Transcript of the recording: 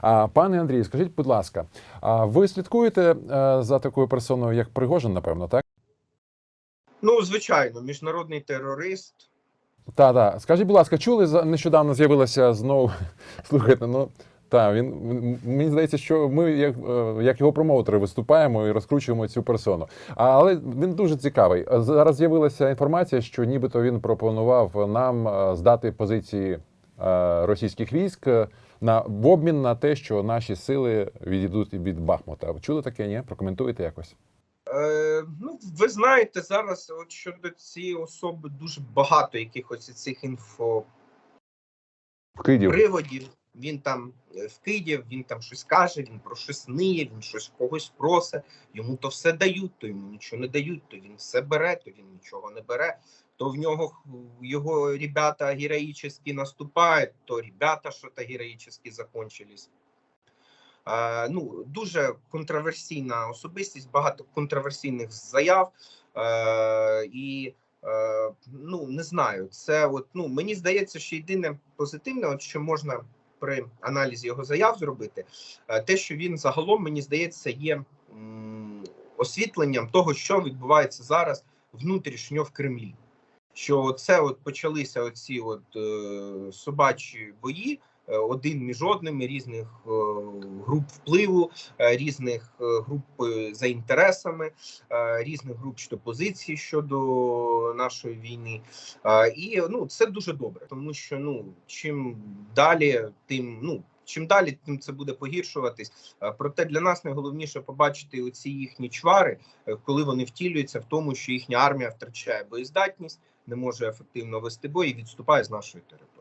А пане Андрію, скажіть, будь ласка, а ви слідкуєте е, за такою персоною, як Пригожин, напевно, так? Ну, звичайно, міжнародний терорист. Та, та. Скажіть, будь ласка, чули нещодавно з'явилося знову. Слухайте, ну та він мені здається, що ми як, е, як його промоутери виступаємо і розкручуємо цю персону. А, але він дуже цікавий. Зараз з'явилася інформація, що нібито він пропонував нам е, здати позиції російських військ е, на в обмін на те, що наші сили відійдуть від Бахмута. Чули таке? Ні? Прокоментуєте якось? Е, ну, ви знаєте, зараз от щодо цієї особи дуже багато якихось цих інфоприводів. Вкидів. Він там е, вкидів, він там щось каже, він про щось ниє, він щось когось просить. Йому то все дають, то йому нічого не дають, то він все бере, то він нічого не бере. То в нього його ребята героїчно наступають, то ребята що-то героїчно закончились. Е, ну, дуже контроверсійна особистість, багато контроверсійних заяв. Е, і е, ну не знаю, це от ну мені здається, що єдине позитивне, от що можна при аналізі його заяв зробити, е, те, що він загалом мені здається, є освітленням того, що відбувається зараз внутрішньо в Кремлі. Що це от почалися оці от е, собачі бої один між одними різних е, груп впливу, е, різних е, груп е, за інтересами, е, різних груп що позицій щодо нашої війни. Е, І ну це дуже добре, тому що ну чим далі, тим ну. Чим далі, тим це буде погіршуватись. Е, Проте для нас найголовніше побачити оці їхні чвари, е, коли вони втілюються в тому, що їхня армія втрачає боєздатність, не може ефективно вести бой і відступає з нашої території.